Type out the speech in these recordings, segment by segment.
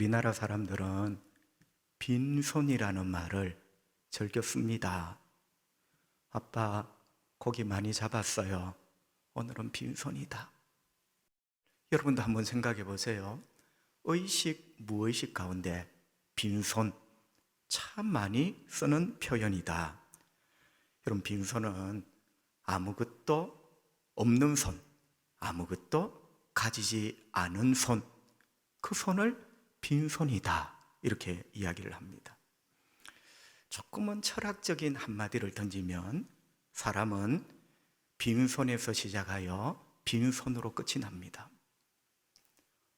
우리나라 사람들은 빈손이라는 말을 즐겨 씁니다. 아빠, 고기 많이 잡았어요. 오늘은 빈손이다. 여러분도 한번 생각해 보세요. 의식, 무의식 가운데 빈손 참 많이 쓰는 표현이다. 여러분, 빈손은 아무것도 없는 손, 아무것도 가지지 않은 손, 그 손을 빈손이다. 이렇게 이야기를 합니다. 조금은 철학적인 한마디를 던지면 사람은 빈손에서 시작하여 빈손으로 끝이 납니다.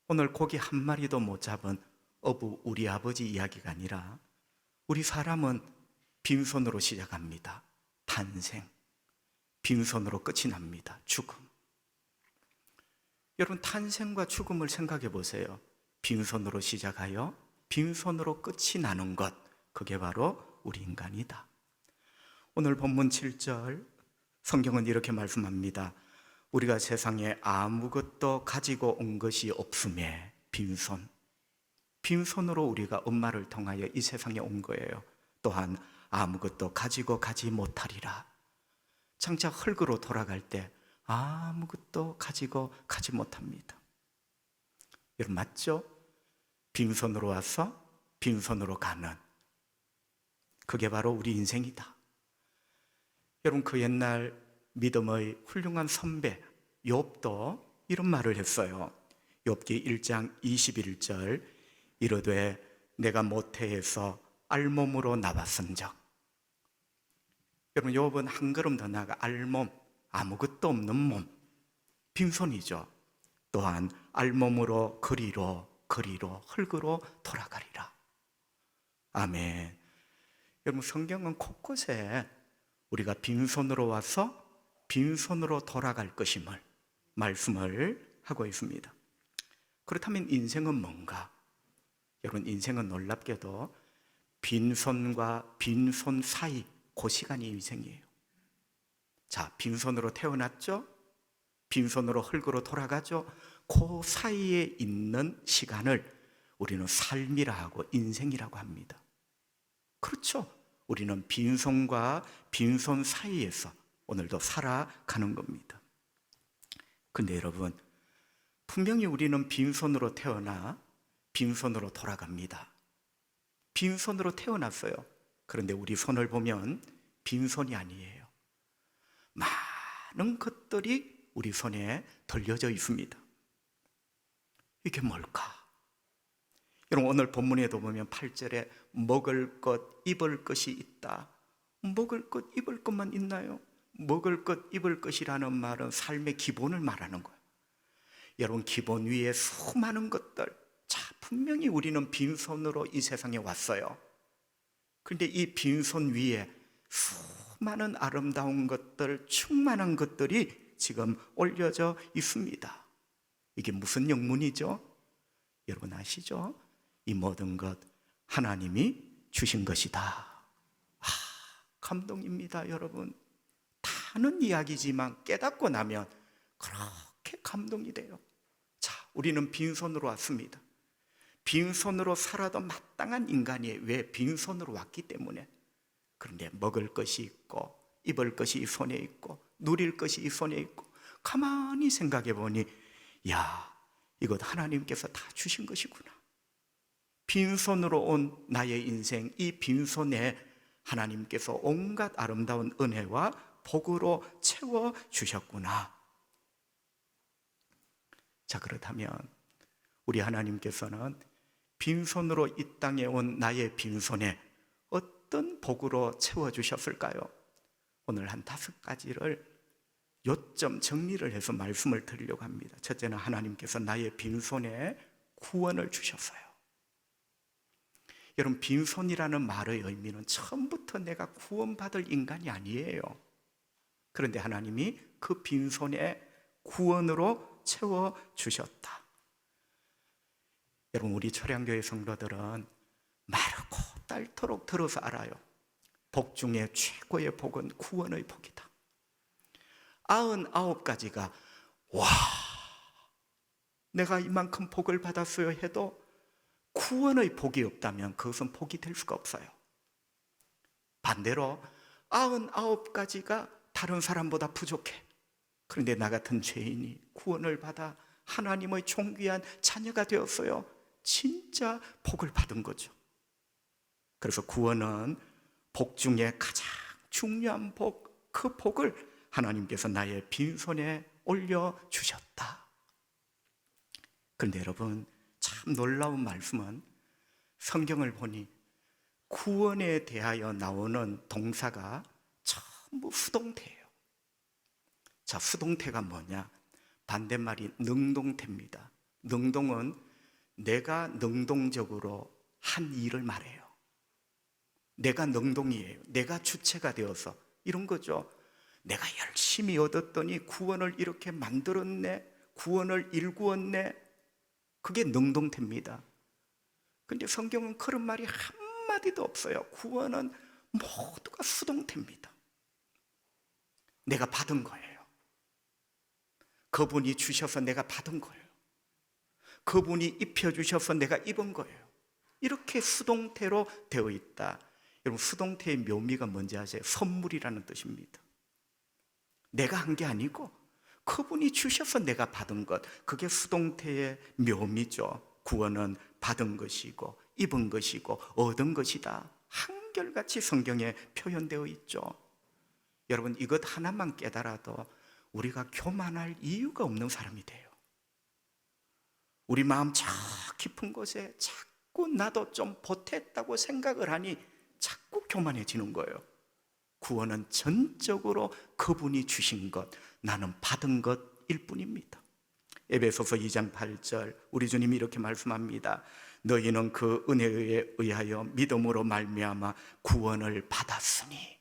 오늘 고기 한 마리도 못 잡은 어부 우리 아버지 이야기가 아니라 우리 사람은 빈손으로 시작합니다. 탄생. 빈손으로 끝이 납니다. 죽음. 여러분, 탄생과 죽음을 생각해 보세요. 빈손으로 시작하여 빈손으로 끝이 나는 것, 그게 바로 우리 인간이다. 오늘 본문 7절 성경은 이렇게 말씀합니다. 우리가 세상에 아무것도 가지고 온 것이 없음에 빈손. 빈손으로 우리가 엄마를 통하여 이 세상에 온 거예요. 또한 아무것도 가지고 가지 못하리라. 장차 흙으로 돌아갈 때 아무것도 가지고 가지 못합니다. 여러분 맞죠? 빈손으로 와서 빈손으로 가는 그게 바로 우리 인생이다. 여러분 그 옛날 믿음의 훌륭한 선배 욥도 이런 말을 했어요. 욥기 1장 21절 이르되 내가 모태에서 알몸으로 나왔은적 여러분 욥은 한 걸음 더 나가 알몸 아무것도 없는 몸 빈손이죠. 또한 알몸으로 거리로 거리로 흙으로 돌아가리라. 아멘. 여러분 성경은 곳곳에 우리가 빈손으로 와서 빈손으로 돌아갈 것임을 말씀을 하고 있습니다. 그렇다면 인생은 뭔가? 여러분 인생은 놀랍게도 빈손과 빈손 사이 그 시간이 인생이에요. 자, 빈손으로 태어났죠? 빈손으로 흙으로 돌아가죠? 그 사이에 있는 시간을 우리는 삶이라 하고 인생이라고 합니다. 그렇죠. 우리는 빈손과 빈손 사이에서 오늘도 살아가는 겁니다. 근데 여러분, 분명히 우리는 빈손으로 태어나 빈손으로 돌아갑니다. 빈손으로 태어났어요. 그런데 우리 손을 보면 빈손이 아니에요. 많은 것들이 우리 손에 덜려져 있습니다. 이게 뭘까? 여러분 오늘 본문에도 보면 8절에 먹을 것, 입을 것이 있다. 먹을 것, 입을 것만 있나요? 먹을 것, 입을 것이라는 말은 삶의 기본을 말하는 거예요. 여러분 기본 위에 수많은 것들. 자, 분명히 우리는 빈손으로 이 세상에 왔어요. 그런데 이 빈손 위에 수많은 아름다운 것들, 충만한 것들이 지금 올려져 있습니다. 이게 무슨 영문이죠? 여러분 아시죠? 이 모든 것 하나님이 주신 것이다. 아, 감동입니다, 여러분. 다는 이야기지만 깨닫고 나면 그렇게 감동이 돼요. 자, 우리는 빈손으로 왔습니다. 빈손으로 살아도 마땅한 인간이 왜 빈손으로 왔기 때문에 그런데 먹을 것이 있고 입을 것이 이 손에 있고 누릴 것이 이 손에 있고 가만히 생각해 보니 야 이것 하나님께서 다 주신 것이구나 빈손으로 온 나의 인생 이 빈손에 하나님께서 온갖 아름다운 은혜와 복으로 채워 주셨구나 자 그렇다면 우리 하나님께서는 빈손으로 이 땅에 온 나의 빈손에 어떤 복으로 채워 주셨을까요? 오늘 한 다섯 가지를 요점 정리를 해서 말씀을 드리려고 합니다. 첫째는 하나님께서 나의 빈손에 구원을 주셨어요. 여러분, 빈손이라는 말의 의미는 처음부터 내가 구원받을 인간이 아니에요. 그런데 하나님이 그 빈손에 구원으로 채워 주셨다. 여러분, 우리 초량교회 성도들은 마르고 딸토록 들어서 알아요. 복 중에 최고의 복은 구원의 복이다. 아흔아홉 가지가 와 내가 이만큼 복을 받았어요 해도 구원의 복이 없다면 그것은 복이 될 수가 없어요. 반대로 아흔아홉 가지가 다른 사람보다 부족해. 그런데 나 같은 죄인이 구원을 받아 하나님의 존귀한 자녀가 되었어요. 진짜 복을 받은 거죠. 그래서 구원은 복 중에 가장 중요한 복, 그 복을 하나님께서 나의 빈손에 올려 주셨다. 그런데 여러분, 참 놀라운 말씀은 성경을 보니 구원에 대하여 나오는 동사가 전부 수동태예요. 자, 수동태가 뭐냐? 반대말이 능동태입니다. 능동은 내가 능동적으로 한 일을 말해요. 내가 능동이에요. 내가 주체가 되어서 이런 거죠. 내가 열심히 얻었더니 구원을 이렇게 만들었네. 구원을 일구었네. 그게 능동태입니다. 근데 성경은 그런 말이 한마디도 없어요. 구원은 모두가 수동태입니다. 내가 받은 거예요. 그분이 주셔서 내가 받은 거예요. 그분이 입혀주셔서 내가 입은 거예요. 이렇게 수동태로 되어 있다. 여러분, 수동태의 묘미가 뭔지 아세요? 선물이라는 뜻입니다. 내가 한 게 아니고 그분이 주셔서 내가 받은 것. 그게 수동태의 묘미죠. 구원은 받은 것이고, 입은 것이고, 얻은 것이다. 한결같이 성경에 표현되어 있죠. 여러분, 이것 하나만 깨달아도 우리가 교만할 이유가 없는 사람이 돼요. 우리 마음 저 깊은 곳에 자꾸 나도 좀 보탰다고 생각을 하니 자꾸 교만해지는 거예요. 구원은 전적으로 그분이 주신 것, 나는 받은 것일 뿐입니다. 에베소서 2장 8절 우리 주님이 이렇게 말씀합니다. 너희는 그 은혜에 의하여 믿음으로 말미암아 구원을 받았으니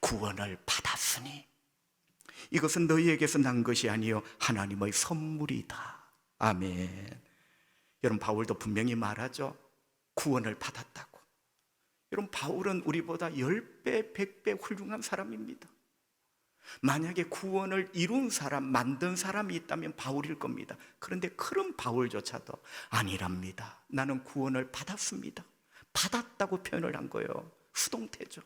구원을 받았으니 이것은 너희에게서 난 것이 아니요 하나님의 선물이다. 아멘. 여러분 바울도 분명히 말하죠. 구원을 받았다고. 여러분 바울은 우리보다 10배, 100배 훌륭한 사람입니다. 만약에 구원을 이룬 사람, 만든 사람이 있다면 바울일 겁니다. 그런데 그런 바울조차도 아니랍니다. 나는 구원을 받았습니다. 받았다고 표현을 한 거예요. 수동태죠.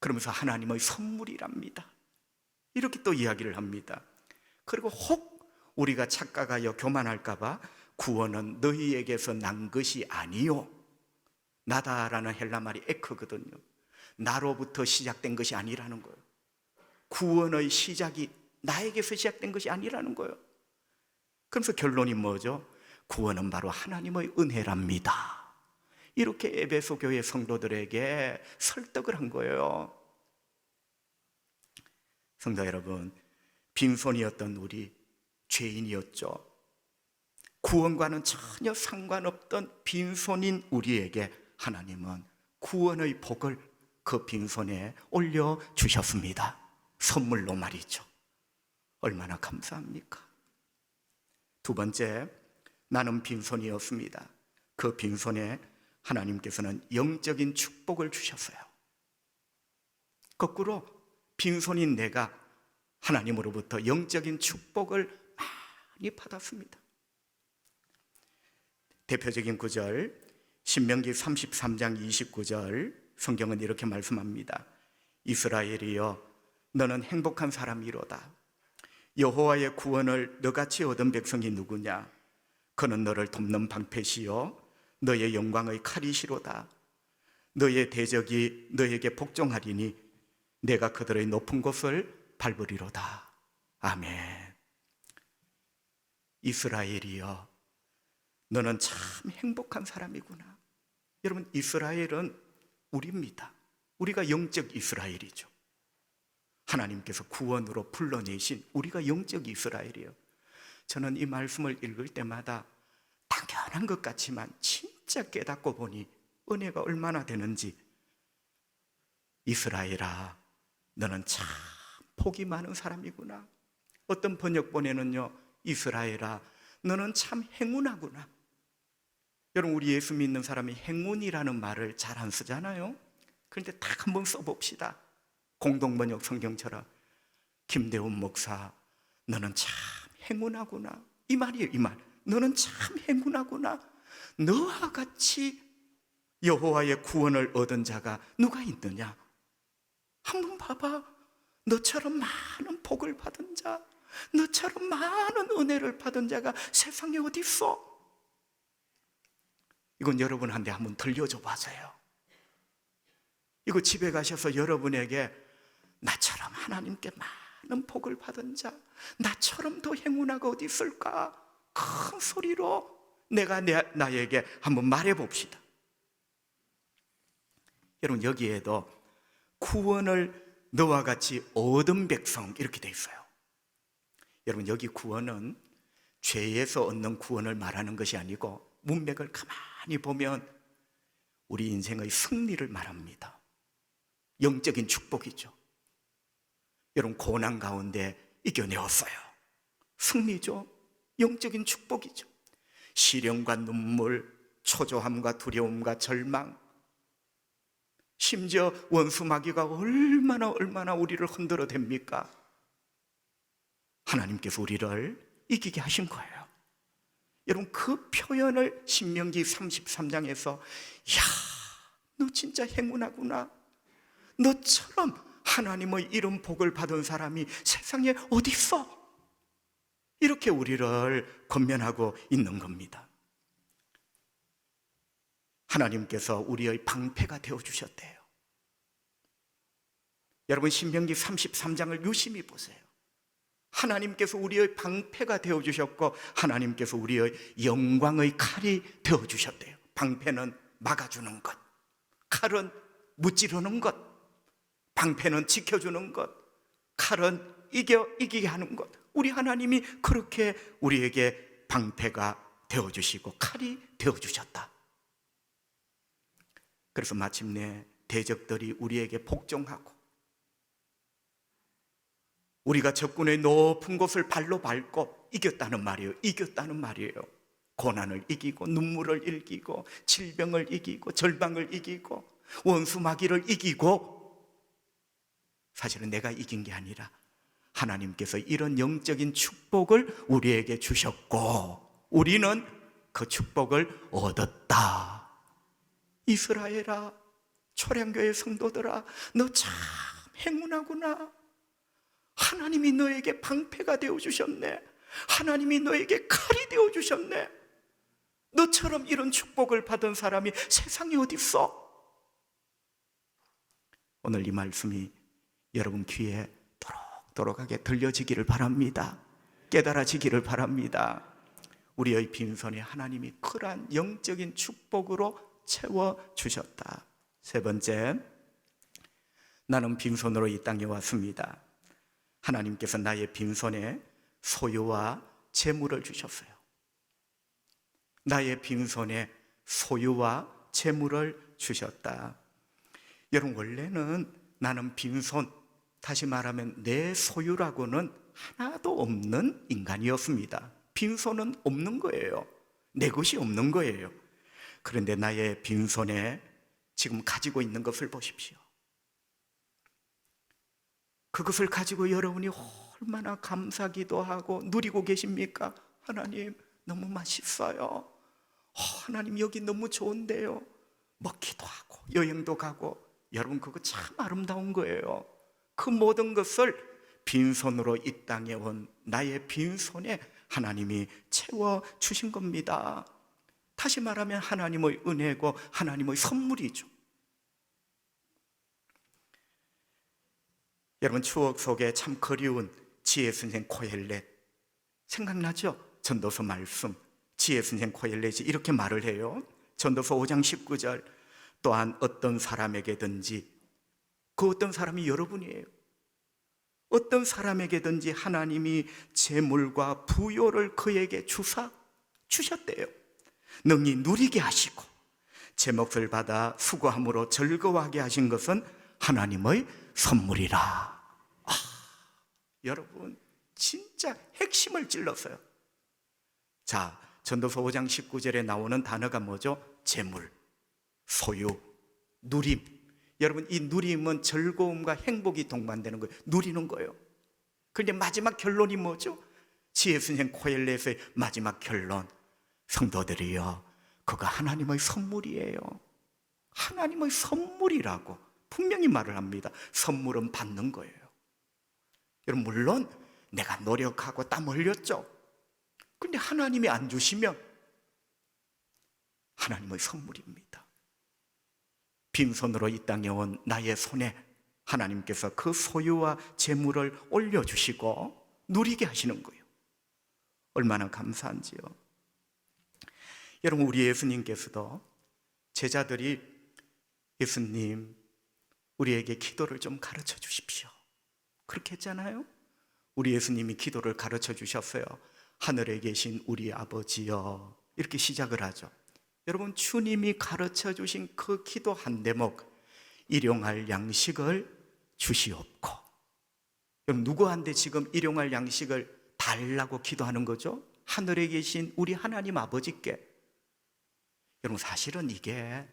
그러면서 하나님의 선물이랍니다. 이렇게 또 이야기를 합니다. 그리고 혹 우리가 착각하여 교만할까봐 구원은 너희에게서 난 것이 아니요. 나다라는 헬라 말이 에크거든요. 나로부터 시작된 것이 아니라는 거예요. 구원의 시작이 나에게서 시작된 것이 아니라는 거예요. 그래서 결론이 뭐죠? 구원은 바로 하나님의 은혜랍니다. 이렇게 에베소 교회 성도들에게 설득을 한 거예요. 성도 여러분, 빈손이었던 우리 죄인이었죠. 구원과는 전혀 상관없던 빈손인 우리에게 하나님은 구원의 복을 그 빈손에 올려 주셨습니다. 선물로 말이죠. 얼마나 감사합니까? 두 번째, 나는 빈손이었습니다. 그 빈손에 하나님께서는 영적인 축복을 주셨어요. 거꾸로 빈손인 내가 하나님으로부터 영적인 축복을 많이 받았습니다. 대표적인 구절 신명기 33장 29절 성경은 이렇게 말씀합니다. 이스라엘이여 너는 행복한 사람이로다. 여호와의 구원을 너같이 얻은 백성이 누구냐? 그는 너를 돕는 방패시요 너의 영광의 칼이시로다. 너의 대적이 너에게 복종하리니 내가 그들의 높은 곳을 밟으리로다. 아멘. 이스라엘이여 너는 참 행복한 사람이구나. 여러분, 이스라엘은 우리입니다. 우리가 영적 이스라엘이죠. 하나님께서 구원으로 불러내신 우리가 영적 이스라엘이에요. 저는 이 말씀을 읽을 때마다 당연한 것 같지만 진짜 깨닫고 보니 은혜가 얼마나 되는지 이스라엘아, 너는 참 복이 많은 사람이구나. 어떤 번역본에는요, 이스라엘아, 너는 참 행운하구나. 여러분, 우리 예수 믿는 사람이 행운이라는 말을 잘 안 쓰잖아요. 그런데 딱 한번 써봅시다. 공동번역 성경처럼. 김대훈 목사, 너는 참 행운하구나. 이 말이에요, 이 말. 너는 참 행운하구나. 너와 같이 여호와의 구원을 얻은 자가 누가 있느냐? 한번 봐봐. 너처럼 많은 복을 받은 자, 너처럼 많은 은혜를 받은 자가 세상에 어디 있어? 이건 여러분한테 한번 들려줘 봐세요. 이거 집에 가셔서 여러분에게 나처럼 하나님께 많은 복을 받은 자, 나처럼 더 행운아가 어디 있을까? 큰 소리로 내가 내, 나에게 한번 말해 봅시다. 여러분 여기에도 구원을 너와 같이 얻은 백성 이렇게 돼 있어요. 여러분 여기 구원은 죄에서 얻는 구원을 말하는 것이 아니고 문맥을 가만히 보면 우리 인생의 승리를 말합니다. 영적인 축복이죠. 여러분 고난 가운데 이겨내었어요. 승리죠. 영적인 축복이죠. 시련과 눈물, 초조함과 두려움과 절망, 심지어 원수 마귀가 얼마나 얼마나 우리를 흔들어 댑니까? 하나님께서 우리를 이기게 하신 거예요. 여러분 그 표현을 신명기 33장에서 야, 너 진짜 행운하구나. 너처럼 하나님의 이런 복을 받은 사람이 세상에 어디 있어? 이렇게 우리를 권면하고 있는 겁니다. 하나님께서 우리의 방패가 되어 주셨대요. 여러분 신명기 33장을 유심히 보세요. 하나님께서 우리의 방패가 되어 주셨고 하나님께서 우리의 영광의 칼이 되어 주셨대요. 방패는 막아주는 것, 칼은 무찌르는 것, 방패는 지켜주는 것, 칼은 이겨 이기게 하는 것. 우리 하나님이 그렇게 우리에게 방패가 되어 주시고 칼이 되어 주셨다. 그래서 마침내 대적들이 우리에게 복종하고 우리가 적군의 높은 곳을 발로 밟고 이겼다는 말이에요. 이겼다는 말이에요. 고난을 이기고 눈물을 이기고 질병을 이기고 절망을 이기고 원수 마귀를 이기고 사실은 내가 이긴 게 아니라 하나님께서 이런 영적인 축복을 우리에게 주셨고 우리는 그 축복을 얻었다. 이스라엘아, 초량교회 성도들아, 너 참 행운하구나. 하나님이 너에게 방패가 되어 주셨네. 하나님이 너에게 칼이 되어 주셨네. 너처럼 이런 축복을 받은 사람이 세상에 어디 있어? 오늘 이 말씀이 여러분 귀에 도록도록하게 들려지기를 바랍니다. 깨달아지기를 바랍니다. 우리의 빈손에 하나님이 크란 영적인 축복으로 채워 주셨다. 세 번째, 나는 빈손으로 이 땅에 왔습니다. 하나님께서 나의 빈손에 소유와 재물을 주셨어요. 나의 빈손에 소유와 재물을 주셨다. 여러분 원래는 나는 빈손 다시 말하면 내 소유라고는 하나도 없는 인간이었습니다. 빈손은 없는 거예요. 내 것이 없는 거예요. 그런데 나의 빈손에 지금 가지고 있는 것을 보십시오. 그것을 가지고 여러분이 얼마나 감사기도 하고 누리고 계십니까? 하나님, 너무 맛있어요. 어, 하나님, 여기 너무 좋은데요. 먹기도 하고, 여행도 가고. 여러분, 그거 참 아름다운 거예요. 그 모든 것을 빈손으로 이 땅에 온 나의 빈손에 하나님이 채워 주신 겁니다. 다시 말하면 하나님의 은혜고 하나님의 선물이죠. 여러분 추억 속에 참 그리운 지혜 선생 코엘렛 생각나죠? 전도서 말씀 지혜 선생 코엘렛이 이렇게 말을 해요. 전도서 5장 19절 또한 어떤 사람에게든지 그 어떤 사람이 여러분이에요. 어떤 사람에게든지 하나님이 재물과 부요를 그에게 주사 주셨대요. 능히 누리게 하시고 제 몫을 받아 수고함으로 즐거워하게 하신 것은 하나님의 선물이라. 아, 여러분 진짜 핵심을 찔렀어요. 자, 전도서 5장 19절에 나오는 단어가 뭐죠? 재물, 소유, 누림. 여러분 이 누림은 즐거움과 행복이 동반되는 거예요. 누리는 거예요. 그런데 마지막 결론이 뭐죠? 지혜 선생 코엘렛의 마지막 결론. 성도들이여 그가 하나님의 선물이에요. 하나님의 선물이라고 분명히 말을 합니다. 선물은 받는 거예요. 여러분, 물론 내가 노력하고 땀 흘렸죠. 근데 하나님이 안 주시면 하나님의 선물입니다. 빈손으로 이 땅에 온 나의 손에 하나님께서 그 소유와 재물을 올려주시고 누리게 하시는 거예요. 얼마나 감사한지요. 여러분, 우리 예수님께서도 제자들이 예수님, 우리에게 기도를 좀 가르쳐 주십시오. 그렇게 했잖아요. 우리 예수님이 기도를 가르쳐 주셨어요. 하늘에 계신 우리 아버지여. 이렇게 시작을 하죠. 여러분, 주님이 가르쳐 주신 그 기도 한 대목, 일용할 양식을 주시옵고. 여러분, 누구한테 지금 일용할 양식을 달라고 기도하는 거죠? 하늘에 계신 우리 하나님 아버지께. 여러분, 사실은 이게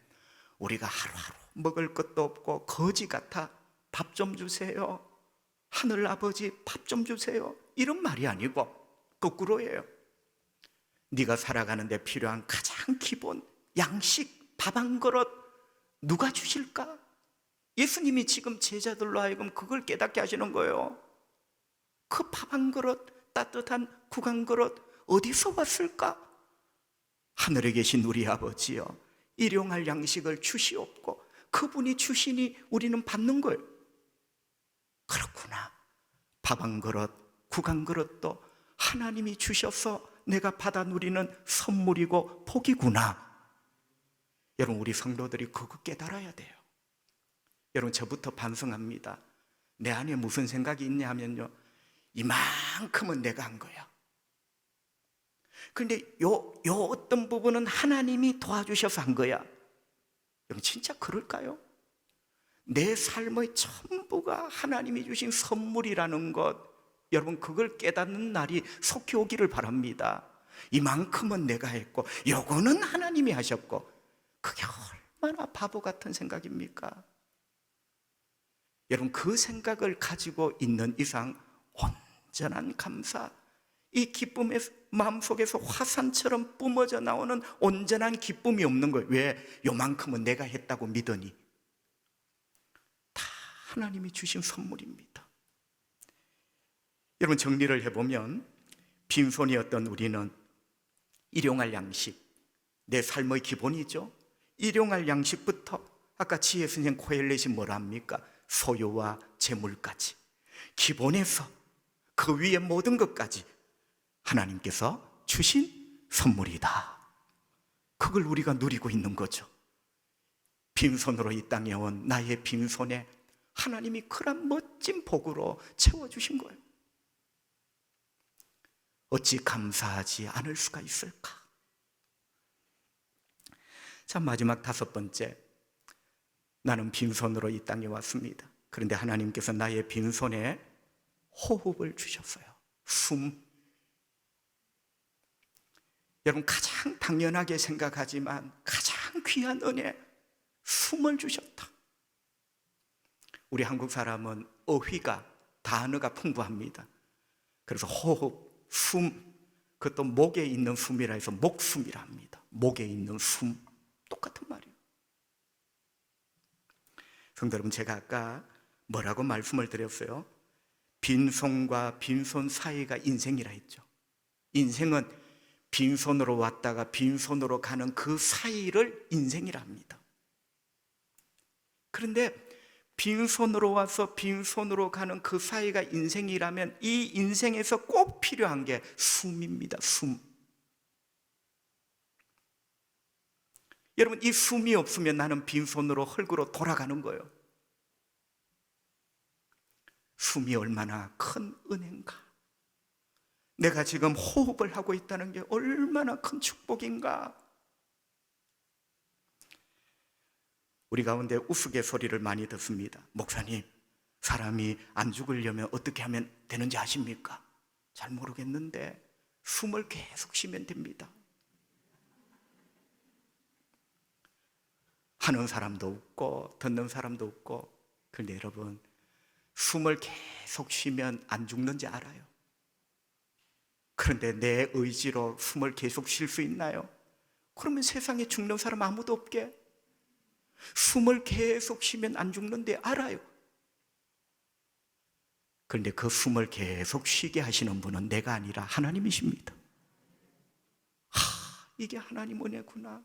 우리가 하루하루 먹을 것도 없고 거지 같아 밥 좀 주세요. 하늘 아버지 밥 좀 주세요. 이런 말이 아니고 거꾸로예요. 네가 살아가는데 필요한 가장 기본 양식 밥 한 그릇 누가 주실까? 예수님이 지금 제자들로 하여금 그걸 깨닫게 하시는 거예요. 그 밥 한 그릇 따뜻한 국 한 그릇 어디서 왔을까? 하늘에 계신 우리 아버지여 일용할 양식을 주시옵고 그분이 주시니 우리는 받는 거예요. 그렇구나. 밥 한 그릇, 국 한 그릇도 하나님이 주셔서 내가 받아 누리는 선물이고 복이구나. 여러분, 우리 성도들이 그거 깨달아야 돼요. 여러분, 저부터 반성합니다. 내 안에 무슨 생각이 있냐 하면요. 이만큼은 내가 한 거야. 근데 요, 요 어떤 부분은 하나님이 도와주셔서 한 거야. 여러분, 진짜 그럴까요? 내 삶의 전부가 하나님이 주신 선물이라는 것, 여러분, 그걸 깨닫는 날이 속히 오기를 바랍니다. 이만큼은 내가 했고, 요거는 하나님이 하셨고, 그게 얼마나 바보 같은 생각입니까? 여러분, 그 생각을 가지고 있는 이상 온전한 감사, 이 기쁨의 마음속에서 화산처럼 뿜어져 나오는 온전한 기쁨이 없는 거예요. 왜? 요만큼은 내가 했다고 믿으니. 다 하나님이 주신 선물입니다. 여러분 정리를 해보면 빈손이었던 우리는 일용할 양식, 내 삶의 기본이죠. 일용할 양식부터 아까 지혜 선생 코엘렛이 뭐라 합니까? 소유와 재물까지 기본에서 그 위에 모든 것까지 하나님께서 주신 선물이다. 그걸 우리가 누리고 있는 거죠. 빈손으로 이 땅에 온 나의 빈손에 하나님이 그런 멋진 복으로 채워주신 거예요. 어찌 감사하지 않을 수가 있을까? 자, 마지막 다섯 번째. 나는 빈손으로 이 땅에 왔습니다. 그런데 하나님께서 나의 빈손에 호흡을 주셨어요. 숨. 여러분, 가장 당연하게 생각하지만 가장 귀한 은혜, 숨을 주셨다. 우리 한국 사람은 어휘가, 단어가 풍부합니다. 그래서 호흡, 숨, 그것도 목에 있는 숨이라 해서 목숨이라 합니다. 목에 있는 숨. 똑같은 말이에요. 성도 여러분, 제가 아까 뭐라고 말씀을 드렸어요? 빈손과 빈손 사이가 인생이라 했죠. 인생은 빈손으로 왔다가 빈손으로 가는 그 사이를 인생이라 합니다. 그런데 빈손으로 와서 빈손으로 가는 그 사이가 인생이라면 이 인생에서 꼭 필요한 게 숨입니다. 숨. 여러분, 이 숨이 없으면 나는 빈손으로 흙으로 돌아가는 거예요. 숨이 얼마나 큰 은혜인가. 내가 지금 호흡을 하고 있다는 게 얼마나 큰 축복인가. 우리 가운데 우스갯소리를 많이 듣습니다. 목사님, 사람이 안 죽으려면 어떻게 하면 되는지 아십니까? 잘 모르겠는데 숨을 계속 쉬면 됩니다. 하는 사람도 없고 듣는 사람도 없고 그런데 여러분 숨을 계속 쉬면 안 죽는지 알아요. 그런데 내 의지로 숨을 계속 쉴 수 있나요? 그러면 세상에 죽는 사람 아무도 없게. 숨을 계속 쉬면 안 죽는데 알아요. 그런데 그 숨을 계속 쉬게 하시는 분은 내가 아니라 하나님이십니다. 하, 이게 하나님 은혜구나.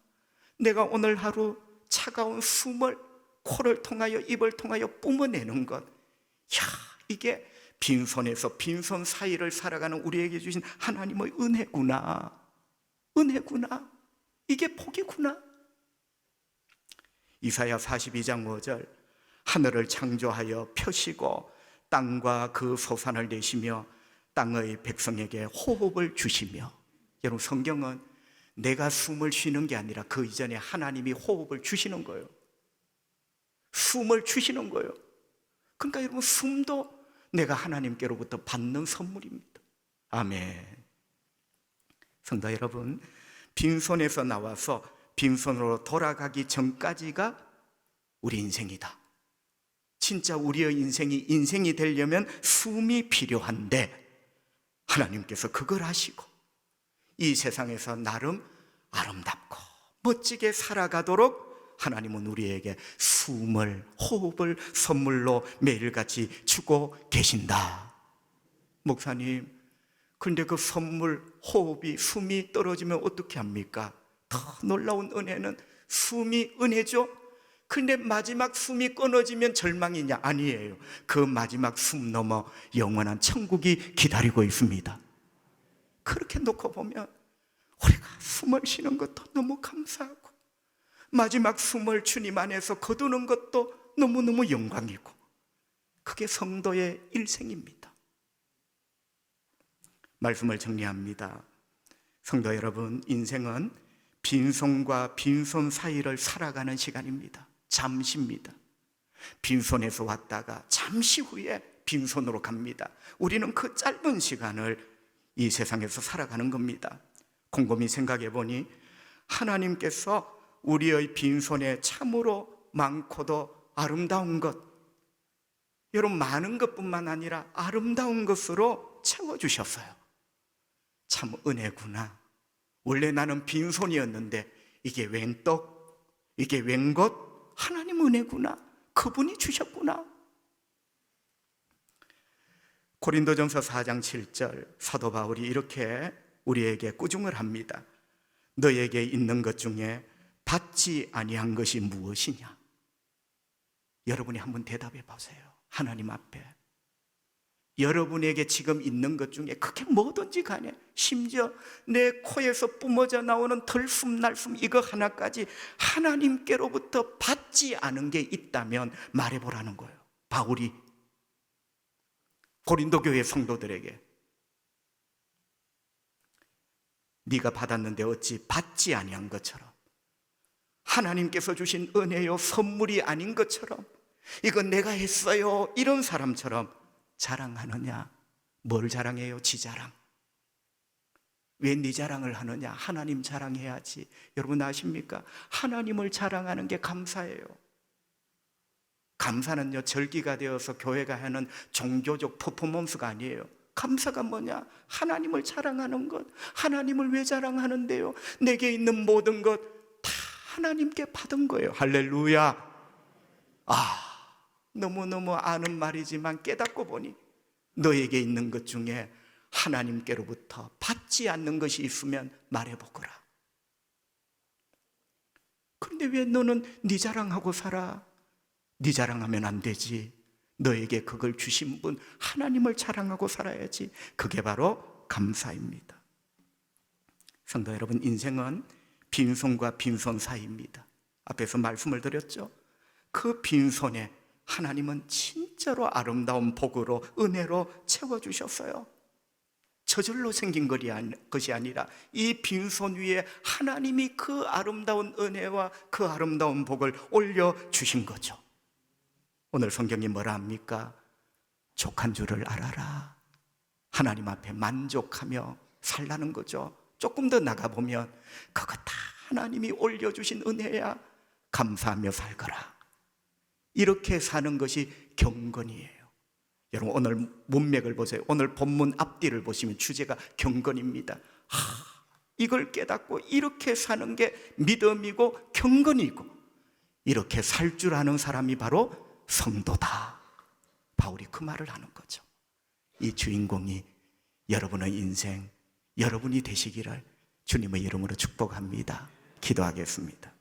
내가 오늘 하루 차가운 숨을 코를 통하여 입을 통하여 뿜어내는 것. 야, 이게 빈손에서 빈손 사이를 살아가는 우리에게 주신 하나님의 은혜구나. 은혜구나. 이게 복이구나. 이사야 42장 5절 하늘을 창조하여 펴시고 땅과 그 소산을 내시며 땅의 백성에게 호흡을 주시며 여러분 성경은 내가 숨을 쉬는 게 아니라 그 이전에 하나님이 호흡을 주시는 거예요. 숨을 주시는 거예요. 그러니까 여러분 숨도 내가 하나님께로부터 받는 선물입니다. 아멘. 성도 여러분, 빈손에서 나와서 빈손으로 돌아가기 전까지가 우리 인생이다. 진짜 우리의 인생이 인생이 되려면 숨이 필요한데 하나님께서 그걸 하시고 이 세상에서 나름 아름답고 멋지게 살아가도록 하나님은 우리에게 숨을 호흡을 선물로 매일같이 주고 계신다. 목사님, 근데 그 선물 호흡이 숨이 떨어지면 어떻게 합니까? 더 놀라운 은혜는 숨이 은혜죠. 근데 마지막 숨이 끊어지면 절망이냐? 아니에요. 그 마지막 숨 넘어 영원한 천국이 기다리고 있습니다. 그렇게 놓고 보면 우리가 숨을 쉬는 것도 너무 감사하고 마지막 숨을 주님 안에서 거두는 것도 너무너무 영광이고 그게 성도의 일생입니다. 말씀을 정리합니다. 성도 여러분, 인생은 빈손과 빈손 사이를 살아가는 시간입니다. 잠시입니다. 빈손에서 왔다가 잠시 후에 빈손으로 갑니다. 우리는 그 짧은 시간을 이 세상에서 살아가는 겁니다. 곰곰이 생각해 보니 하나님께서 우리의 빈손에 참으로 많고도 아름다운 것, 여러분 많은 것뿐만 아니라 아름다운 것으로 채워주셨어요. 참 은혜구나. 원래 나는 빈손이었는데 이게 웬 떡, 이게 웬 것, 하나님 은혜구나. 그분이 주셨구나. 고린도전서 4장 7절 사도 바울이 이렇게 우리에게 꾸중을 합니다. 너에게 있는 것 중에 받지 아니한 것이 무엇이냐? 여러분이 한번 대답해 보세요. 하나님 앞에 여러분에게 지금 있는 것 중에 그게 뭐든지 간에 심지어 내 코에서 뿜어져 나오는 덜숨 날숨 이거 하나까지 하나님께로부터 받지 않은 게 있다면 말해보라는 거예요. 바울이 고린도 교회 성도들에게 네가 받았는데 어찌 받지 아니한 것처럼 하나님께서 주신 은혜요 선물이 아닌 것처럼 이건 내가 했어요 이런 사람처럼 자랑하느냐? 뭘 자랑해요? 지 자랑. 왜네 자랑을 하느냐? 하나님 자랑해야지. 여러분 아십니까? 하나님을 자랑하는 게 감사예요. 감사는요, 절기가 되어서 교회가 하는 종교적 퍼포먼스가 아니에요. 감사가 뭐냐? 하나님을 자랑하는 것. 하나님을 왜 자랑하는데요? 내게 있는 모든 것다 하나님께 받은 거예요. 할렐루야. 아, 너무너무 아는 말이지만 깨닫고 보니 너에게 있는 것 중에 하나님께로부터 받지 않는 것이 있으면 말해보거라. 그런데 왜 너는 네 자랑하고 살아? 네 자랑하면 안 되지. 너에게 그걸 주신 분 하나님을 자랑하고 살아야지. 그게 바로 감사입니다. 성도 여러분, 인생은 빈손과 빈손 사이입니다. 앞에서 말씀을 드렸죠. 그 빈손에 하나님은 진짜로 아름다운 복으로 은혜로 채워 주셨어요. 저절로 생긴 것이 아니라 이 빈손 위에 하나님이 그 아름다운 은혜와 그 아름다운 복을 올려 주신 거죠. 오늘 성경이 뭐라 합니까? 족한 줄을 알아라. 하나님 앞에 만족하며 살라는 거죠. 조금 더 나가보면 그거 다 하나님이 올려주신 은혜야 감사하며 살거라. 이렇게 사는 것이 경건이에요. 여러분 오늘 문맥을 보세요. 오늘 본문 앞뒤를 보시면 주제가 경건입니다. 하, 이걸 깨닫고 이렇게 사는 게 믿음이고 경건이고 이렇게 살 줄 아는 사람이 바로 성도다. 바울이 그 말을 하는 거죠. 이 주인공이 여러분의 인생 여러분이 되시기를 주님의 이름으로 축복합니다. 기도하겠습니다.